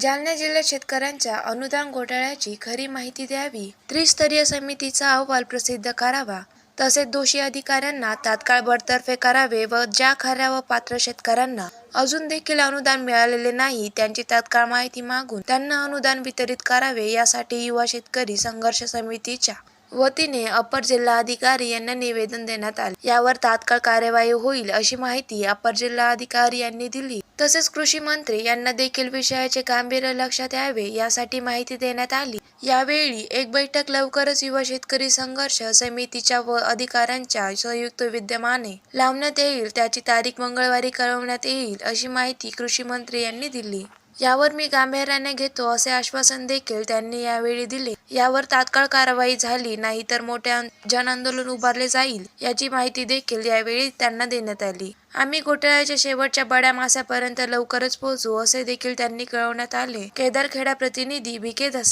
जालना जिल्ह्यात शेतकऱ्यांच्या अनुदान घोटाळ्याची खरी माहिती द्यावी. त्रिस्तरीय समितीचा अहवाल प्रसिद्ध करावा. तसेच दोषी अधिकाऱ्यांना तात्काळ बडतर्फे करावे व ज्या खऱ्या व पात्र शेतकऱ्यांना अजून देखील अनुदान मिळालेले नाही त्यांची तात्काळ माहिती मागून त्यांना अनुदान वितरित करावे यासाठी युवा शेतकरी संघर्ष समितीच्या वतीने अपर जिल्हाधिकारी यांना निवेदन देण्यात आले. यावर तात्काळ कार्यवाही होईल अशी माहिती अपर जिल्हाधिकारी यांनी दिली. तसेच कृषी मंत्री यांना देखील विषयाचे गांभीर्य लक्षात यावे यासाठी माहिती देण्यात आली. यावेळी एक बैठक लवकरच युवा शेतकरी संघर्ष समितीच्या व अधिकाऱ्यांच्या संयुक्त विद्यमाने लावण्यात येईल त्याची तारीख मंगळवारी कळवण्यात येईल अशी माहिती कृषी मंत्री यांनी दिली. यावर मी गांभीर्याने घेतो असे आश्वासन देखील त्यांनी यावेळी दिले. यावर तात्काळ कारवाई झाली नाही तर मोठे जनआंदोलन उभारले जाईल याची माहिती देखील यावेळी त्यांना देण्यात आली. आम्ही घोटाळ्याच्या शेवटच्या बड्या मासापर्यंत लवकरच पोहोचू असे देखील त्यांनी कळवण्यात आले. केदारखेडा प्रतिनिधी बी के. धसा